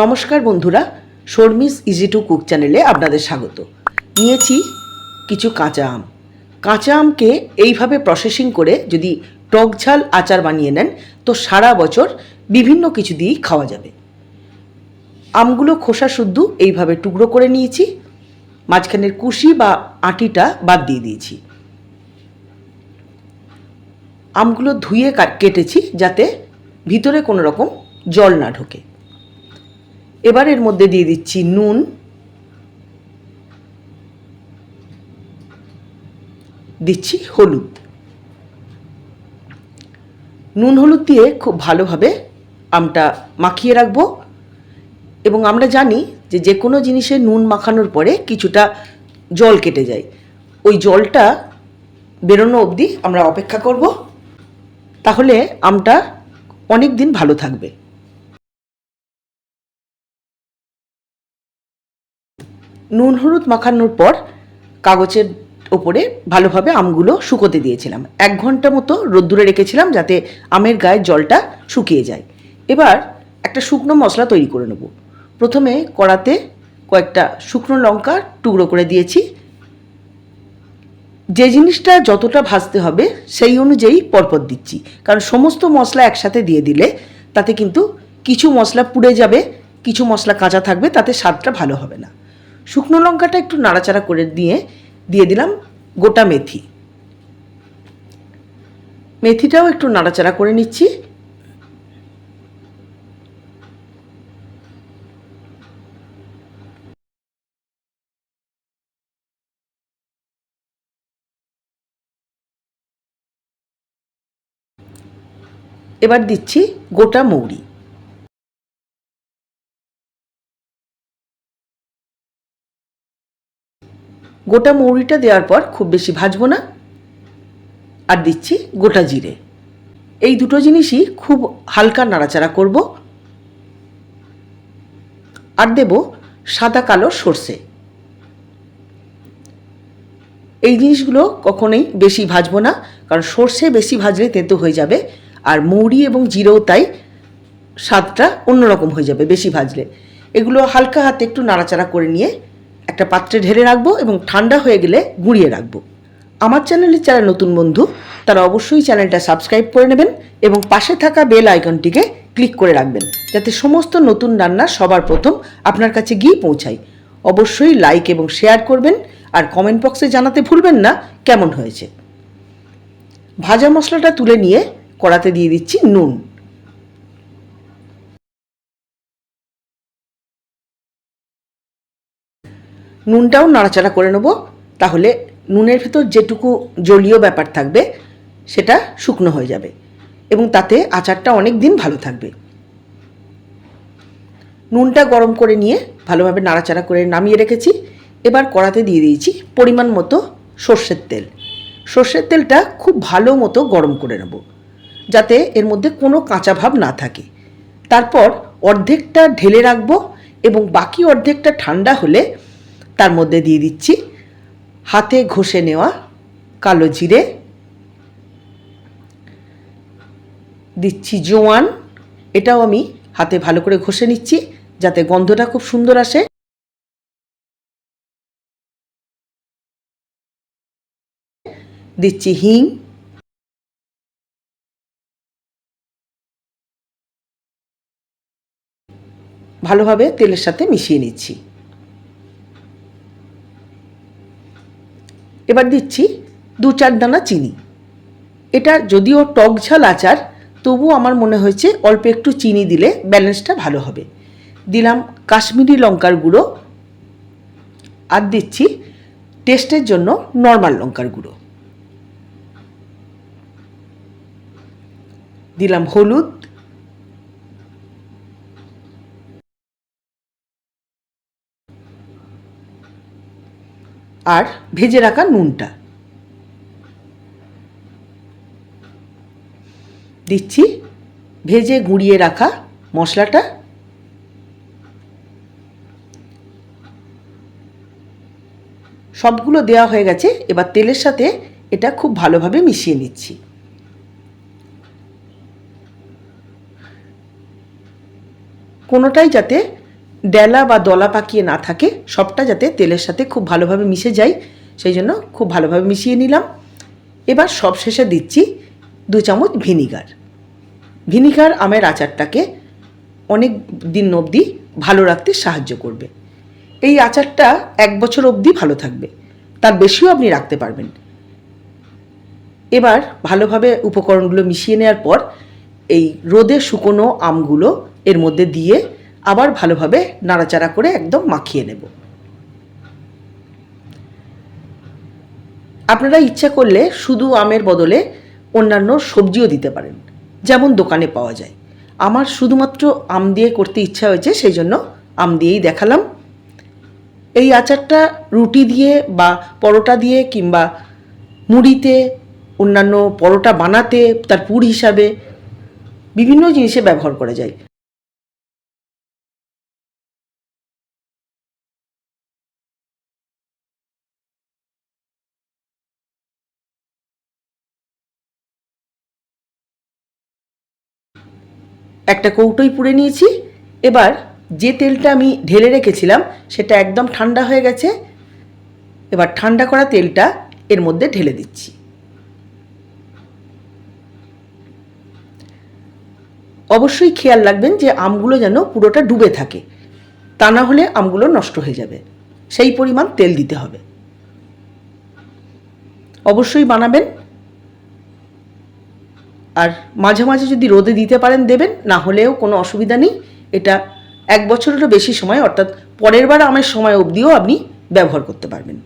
নমস্কার বন্ধুরা, Sharmi's easy to cook চ্যানেলে আপনাদের স্বাগত। নিয়েছি কিছু কাঁচা আম। কাঁচা আমকে এইভাবে প্রসেসিং করে যদি টক ঝাল আচার বানিয়ে নেন, তো সারা বছর বিভিন্ন কিছু দিয়েই খাওয়া যাবে। আমগুলো খোসা শুদ্ধ এইভাবে টুকরো করে নিয়েছি, মাঝখানের কুশি বা আটিটা বাদ দিয়ে দিয়েছি। আমগুলো ধুয়ে কেটেছি যাতে ভিতরে কোনো রকম জল না ঢোকে। এবার এর মধ্যে দিয়ে দিচ্ছি নুন। দিচ্ছি হলুদ। নুন হলুদ দিয়ে খুব ভালোভাবে আমটা মাখিয়ে রাখব। এবং আমরা জানি যে যে কোনো জিনিসে নুন মাখানোর পরে কিছুটা জল কেটে যায়। ওই জলটা বেরোনো অবধি আমরা অপেক্ষা করব। তাহলে আমটা অনেক দিন ভালো থাকবে। নুন, হলুদ মাখানোর পর কাগজের ওপরে ভালোভাবে আমগুলো শুকোতে দিয়েছিলাম। এক ঘণ্টা মতো রোদ্দুরে রেখেছিলাম যাতে আমের গায়ের জলটা শুকিয়ে যায়। এবার একটা শুকনো মশলা তৈরি করে নেব। প্রথমে কড়াতে কয়েকটা শুকনো লঙ্কা টুকরো করে দিয়েছি। যে জিনিসটা যতটা ভাজতে হবে সেই অনুযায়ী পরপর দিচ্ছি। কারণ সমস্ত মশলা একসাথে দিয়ে দিলে তাতে কিন্তু কিছু মশলা পুড়ে যাবে, কিছু মশলা কাঁচা থাকবে, তাতে স্বাদটা ভালো হবে না। শুকনো লঙ্কাটা একটু নাড়াচাড়া করে দিয়ে দিয়ে দিলাম গোটা মেথি। মেথিটাও একটু নাড়াচাড়া করে নিচ্ছি। এবার দিচ্ছি গোটা মৌরি। গোটা মৌরিটা দেওয়ার পর খুব বেশি ভাজবো না। আর দিচ্ছি গোটা জিরে। এই দুটো জিনিসই খুব হালকা নাড়াচাড়া করব। আর দেব সাদা কালো সর্ষে। এই জিনিসগুলো কখনোই বেশি ভাজবো না, কারণ সর্ষে বেশি ভাজলে তেঁতো হয়ে যাবে, আর মৌরি এবং জিরেও তাই স্বাদটা অন্যরকম হয়ে যাবে বেশি ভাজলে। এগুলো হালকা হাতে একটু নাড়াচাড়া করে নিয়ে একটা পাত্রে ঢেলে রাখব এবং ঠান্ডা হয়ে গেলে গুঁড়িয়ে রাখব। আমার চ্যানেলে যারা নতুন বন্ধু, তারা অবশ্যই চ্যানেলটা সাবস্ক্রাইব করে নেবেন এবং পাশে থাকা বেল আইকনটিকে ক্লিক করে রাখবেন, যাতে সমস্ত নতুন রান্না সবার প্রথম আপনার কাছে গিয়ে পৌঁছায়। অবশ্যই লাইক এবং শেয়ার করবেন আর কমেন্ট বক্সে জানাতে ভুলবেন না কেমন হয়েছে। ভাজা মশলাটা তুলে নিয়ে কড়াতে দিয়ে দিচ্ছি নুন। নুনটাও নাড়াচাড়া করে নেব। তাহলে নুনের ভেতর যেটুকু জলীয় ব্যাপার থাকবে, সেটা শুকনো হয়ে যাবে এবং তাতে আচারটা অনেক দিন ভালো থাকবে। নুনটা গরম করে নিয়ে ভালোভাবে নাড়াচাড়া করে নামিয়ে রেখেছি। এবার কড়াতে দিয়ে দিয়েছি পরিমাণ মতো সর্ষের তেল। সর্ষের তেলটা খুব ভালো মতো গরম করে নেব, যাতে এর মধ্যে কোনো কাঁচা ভাব না থাকে। তারপর অর্ধেকটা ঢেলে রাখব এবং বাকি অর্ধেকটা ঠান্ডা হলে তার মধ্যে দিয়ে দিচ্ছি। হাতে ঘষে নেওয়া কালো জিরে। দিচ্ছি জোয়ান। এটাও আমি হাতে ভালো করে ঘষে নিচ্ছি যাতে গন্ধটা খুব সুন্দর আসে। দিচ্ছি হিং। ভালোভাবে তেলের সাথে মিশিয়ে নিচ্ছি। এবার দিচ্ছি দু চার দানা চিনি। এটা যদিও টক ঝাল আচার তবু আমার মনে হয়েছে অল্প একটু চিনি দিলে ব্যালেন্সটা ভালো হবে। দিলাম কাশ্মীরি লঙ্কার গুঁড়ো আর দিচ্ছি টেস্টের জন্য নর্মাল লঙ্কার গুঁড়ো। দিলাম হলুদ আর ভেজে রাখা নুনটা। দিচ্ছি ভেজে গুঁড়িয়ে রাখা মশলাটা। সবগুলো দেওয়া হয়ে গেছে, এবার তেলের সাথে এটা খুব ভালোভাবে মিশিয়ে নিচ্ছি। কোনোটাই যাতে ডেলা বা দলা পাকিয়ে না থাকে, সবটা যাতে তেলের সাথে খুব ভালোভাবে মিশে যায়, সেই জন্য খুব ভালোভাবে মিশিয়ে নিলাম। এবার সব শেষে দিচ্ছি দু চামচ ভিনিগার। ভিনিগার আমের আচারটাকে অনেক দিন অবধি ভালো রাখতে সাহায্য করবে। এই আচারটা এক বছর অবধি ভালো থাকবে, তার বেশিও আপনি রাখতে পারবেন। এবার ভালোভাবে উপকরণগুলো মিশিয়ে নেওয়ার পর এই রোদে শুকনো আমগুলো এর মধ্যে দিয়ে আবার ভালোভাবে নাড়াচাড়া করে একদম মাখিয়ে নেব। আপনারা ইচ্ছা করলে শুধু আমের বদলে অন্যান্য সবজিও দিতে পারেন, যেমন দোকানে পাওয়া যায়। আমার শুধুমাত্র আম দিয়ে করতে ইচ্ছা হয়েছে, সেই জন্য আম দিয়েই দেখালাম। এই আচারটা রুটি দিয়ে বা পরোটা দিয়ে কিংবা মুড়িতে, অন্যান্য পরোটা বানাতে, তার পুর হিসাবে বিভিন্ন জিনিসে ব্যবহার করা যায়। একটা কৌটোই পুড়ে নিয়েছি। এবার যে তেলটা আমি ঢেলে রেখেছিলাম, সেটা একদম ঠান্ডা হয়ে গেছে। এবার ঠান্ডা করা তেলটা এর মধ্যে ঢেলে দিচ্ছি। অবশ্যই খেয়াল রাখবেন যে আমগুলো যেন পুরোটা ডুবে থাকে। তা না হলে আমগুলো নষ্ট হয়ে যাবে। সেই পরিমাণ তেল দিতে হবে। অবশ্যই বানাবেন আর মাঝে মাঝে যদি রোদে দিতে পারেন দেবেন, না হলেও কোনো অসুবিধা নেই। এটা এক বছরেরও বেশি সময়, অর্থাৎ পরের বার আমের সময় অবধিও আপনি ব্যবহার করতে পারবেন।